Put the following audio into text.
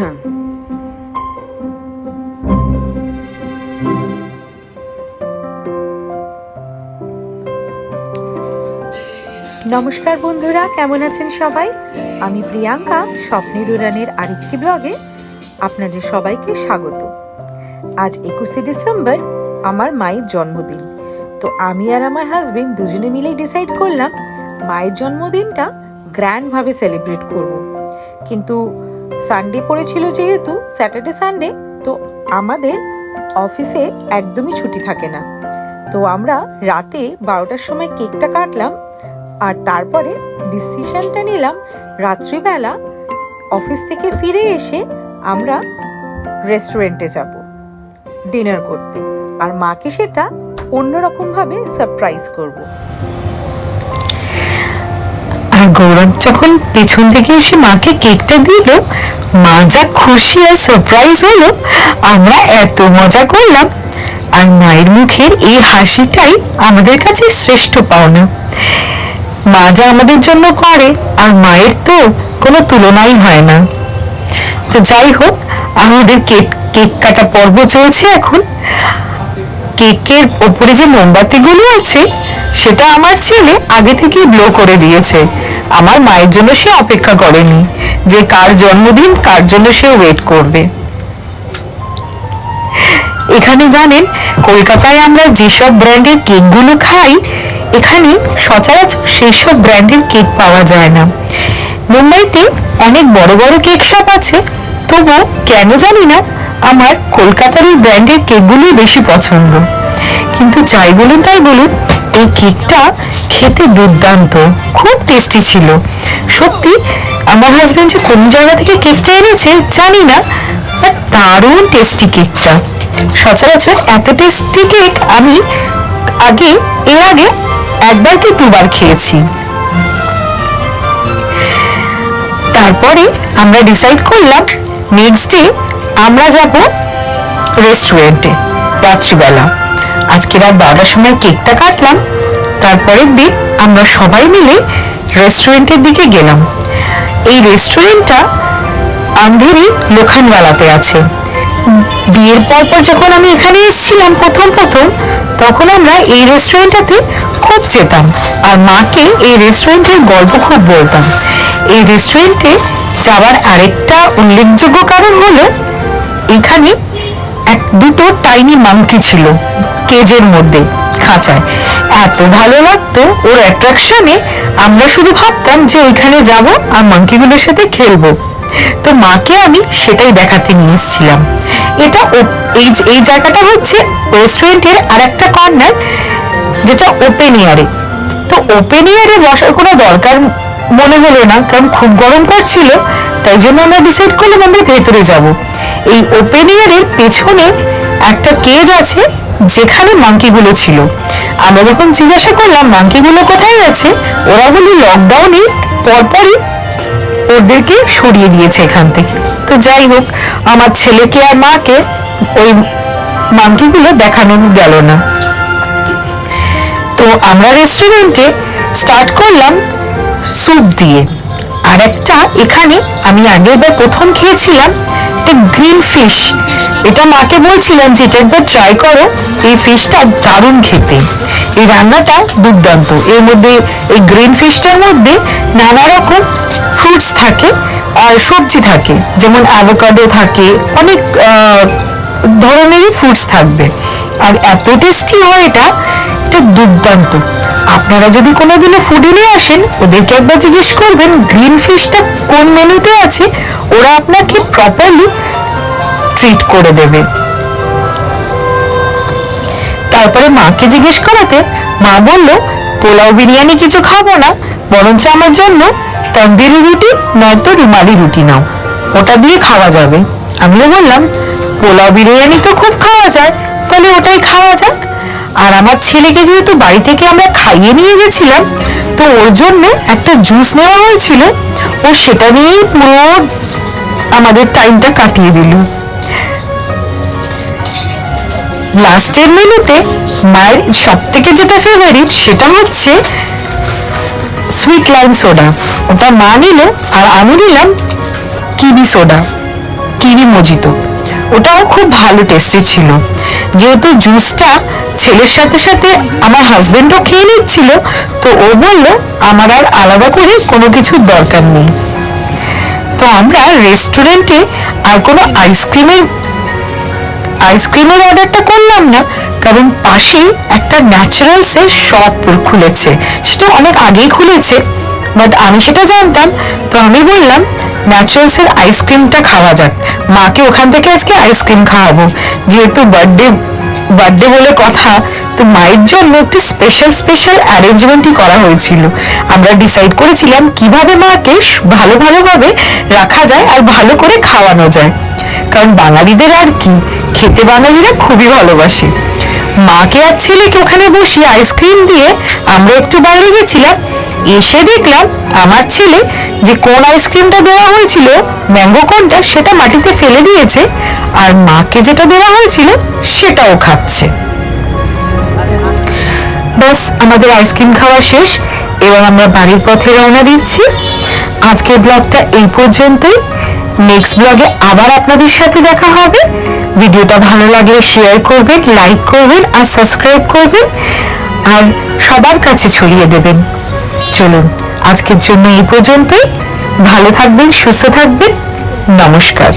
নমস্কার বন্ধুরা, কেমন আছেন সবাই? আমি প্রিয়াঙ্কা, স্বপ্নের উড়ানের আরেকটি ব্লগে আপনাদের সবাইকে স্বাগত। আজ একুশে ডিসেম্বর, আমার মায়ের জন্মদিন। তো আমি আর আমার হাজবেন্ড দুজনে মিলেই ডিসাইড করলাম, মায়ের জন্মদিনটা গ্র্যান্ডভাবে সেলিব্রেট করব। কিন্তু সানডে পড়েছিল যেহেতু স্যাটারডে সানডে তো আমাদের অফিসে একদমই ছুটি থাকে না। তো আমরা রাতে বারোটার সময় কেকটা কাটলাম আর তারপরে ডিসিশনটা নিলাম রাত্রিবেলা অফিস থেকে ফিরে এসে আমরা রেস্টুরেন্টে যাব ডিনার করতে। আর মাকে সেটা অন্যরকমভাবে সারপ্রাইজ করব। আর গৌরব যখন পেছন থেকে এসে মাকে কেকটা দিল মা যা খুশি আর সারপ্রাইজ হলো, আমরা এত মজা করলাম। আর মায়ের মুখের এই হাসিটাই আমাদের কাছে শ্রেষ্ঠ পাওনা। মা যা আমাদের জন্য করে, আর মায়ের তো কোনো তুলনাই হয় না। তো যাই হোক, আমাদের কেক কেক কাটা পর্ব চলছে এখন। কেকের ওপরে যে মোমবাতিগুলো আছে, সেটা আমার ছেলে আগে থেকেই ব্লো করে দিয়েছে। আমার মায়ের জন্য সে অপেক্ষা করেনি। যে কার জন্মদিন, কার জন্য সে ওয়েট করবে। এখানে জানেন, কলকাতায় আমরা যেসব ব্র্যান্ডের কেকগুলো খাই, এখানে সচরাচর সেই সব ব্র্যান্ডের কেক পাওয়া যায় না। মুম্বাইতে অনেক বড় বড় কেক শপ আছে, তবু কেন জানি না, আমার কলকাতার এই ব্র্যান্ডের কেকগুলোই বেশি পছন্দ। কিন্তু যাই বলুন তাই বলুন, এই কেকটা খেতে দুর্দান্ত, খুব টেস্টি ছিল। সত্যি আমার হাজবেন্ড যে কোন জায়গা থেকে কেকটা এনেছে জানি না দারুণ টেস্টি কেকটা সচরাচর এত টেস্টি কেক আমি আগে, এর আগে একবার কি দুবার খেয়েছি। তারপরে আমরা ডিসাইড করলাম নেক্সট ডে আমরা যাব রেস্টুরেন্টে রাত্রিবেলা। আজকে রাত বারোটার সময় কেকটা কাটলাম, তারপরের দিন আমরা সবাই মিলে রেস্টুরেন্টের দিকে গেলাম। এই রেস্টুরেন্টটা আন্ধেরি লোখানওয়ালাতে আছে। বিয়ের পর পর যখন আমি এখানে এসেছিলাম প্রথম প্রথম, তখন আমরা এই রেস্টুরেন্টটাতে খুব যেতাম আর মাকে এই রেস্টুরেন্টের গল্প খুব বলতাম। এই রেস্টুরেন্টে যাওয়ার আরেকটা উল্লেখযোগ্য কারণ হলো, এখানে এক দুটো টাইনি মাংকি ছিল কেজের মধ্যে, খাঁচায়। এত ভালো লাগতো ওর অ্যাট্রাকশনে আমরা শুধু ভাবতাম যে ওইখানে যাব আর মাংকিগুলোর সাথে খেলব। তো মাকে আমি সেটাই দেখাতে নিয়ে এসেছিলাম। এটা এই এই জায়গাটা হচ্ছে রেস্টুরেন্টের আর একটা কর্নার যেটা ওপেন এয়ারে তো ওপেন এয়ারে বসার কোনো দরকার মনে হলো না, কারণ খুব গরম পড়ছিল, তাই জন্য আমরা ডিসাইড করলাম আমরা ভেতরে যাব। এই ওপেন এয়ারের পেছনে একটা কেজ আছে, যেখানে মাংকিগুলো ছিল। আমরা যখন জিজ্ঞাসা করলাম মাংকিগুলো কোথায় আছে? ওরা বলি লকডাউনে পরপরই ওদেরকে সরিয়ে দিয়েছে এখান থেকে। তো যাই হোক, আমার ছেলেকে আর মাকে ওই মাংকিগুলো দেখানো গেল না। তো আমরা রেস্টুরেন্টে স্টার্ট করলাম স্যুপ দিয়ে। আর একটা এখানে আমি আগের বার প্রথম খেয়েছিলাম একটা গ্রিন ফিশ এটা মাকে বলছিলাম যে এটা একবার ট্রাই করো। এই ফিশটা দারুণ খেতে। এই রান্নাটা দুর্দান্ত। এর মধ্যে এই গ্রিন ফিশটার মধ্যে নানা রকম ফ্রুটস থাকে আর সবজি থাকে। যেমন অ্যাভোকাডো থাকে। অনেক ধরনেরই ফ্রুটস থাকবে। আর এত টেস্টি হয় এটা এটা দুর্দান্ত। আপনারা যদি কোনোদিনও ফুডে নিয়ে আসেন, ওদেরকে একবার জিজ্ঞেস করবেন গ্রিন ফিশটা কোন মেনুতে আছে? ওরা আপনাকে প্রপারলি ট্রিট করে দেবে। তারপরে মাকে জিজ্ঞেস করাতে মা বলল, পোলাও বিরিয়ানি কিছু খাব না, বরঞ্চ আমার জন্য তন্দুরি রুটি, নয়তো রুমালি রুটি নাও। ওটা দিয়ে খাওয়া যাবে। আমিও বললাম, পোলাও বিরিয়ানি তো খুব খাওয়া যায়, তাহলে ওটাই খাওয়া যাক। আর আমার ছেলেকে যেহেতু বাড়ি থেকে আমরা খাইয়ে নিয়ে গেছিলাম, তো ওর জন্য একটা জুস নেওয়া হয়েছিল, ও সেটা নিয়েই পুরো আমাদের টাইমটা কাটিয়ে দিল। লাস্টের মেনুতে মায়ের সব থেকে যেটা ফেভারিট সেটা হচ্ছে সুইট লাইম সোডা ওটা মা নিল আর আমি নিলাম কিবি সোডা কিরি মজিতো ওটাও খুব ভালো টেস্টি ছিল। যেহেতু জুসটা ছেলের সাথে সাথে আমার হাজবেন্ডও খেয়ে নিচ্ছিল, তো ও বলল, আমার আর আলাদা করে কোনো কিছুর দরকার নেই। তো আমরা রেস্টুরেন্টে আর কোনো আইসক্রিমের আইসক্রিমের অর্ডারটা করলাম না, কারণ পাশেই একটা ন্যাচারালস এর শপ খুলেছে। সেটা অনেক আগেই খুলেছে বাট আমি সেটা জানতাম, তো আমি বললাম ন্যাচারালস এর আইসক্রিমটা খাওয়া যাক। মাকে ওখান থেকে আজকে আইসক্রিম খাওয়াবো। যেহেতু বার্থডে বার্থডে বলে কথা তো মায়ের জন্য একটি স্পেশাল স্পেশাল অ্যারেঞ্জমেন্টই করা হয়েছিল। আমরা ডিসাইড করেছিলাম কীভাবে মাকে ভালো, ভালোভাবে রাখা যায় আর ভালো করে খাওয়ানো যায়। কারণ বাঙালিদের আর কি? খেতে বাঙালিরা খুবই ভালোবাসে। মাকে আর ছেলেকে ওখানে বসিয়ে আইসক্রিম দিয়ে আমরা একটু বাইরে গেছিলাম। এসে দেখলাম আমার ছেলে যে কোন আইসক্রিমটা দেওয়া হয়েছিল ম্যাঙ্গো কোনটা, সেটা মাটিতে ফেলে দিয়েছে। আর মাকে যেটা দেওয়া হয়েছিল, সেটাও খাচ্ছে। ব্যাস আমাদের আইসক্রিম খাওয়া শেষ, এবার আমরা বাড়ির পথে রওনা দিচ্ছি। আজকের ব্লগটা এই পর্যন্তই। নেক্সট ব্লগে আবার আপনাদের সাথে দেখা হবে। ভিডিওটা ভালো লাগলে শেয়ার করবেন লাইক করবেন আর সাবস্ক্রাইব করবেন। আর সবার কাছে ছড়িয়ে দেবেন। চলুন, আজকের জন্য এই পর্যন্তই। ভালো থাকবেন, সুস্থ থাকবেন। নমস্কার।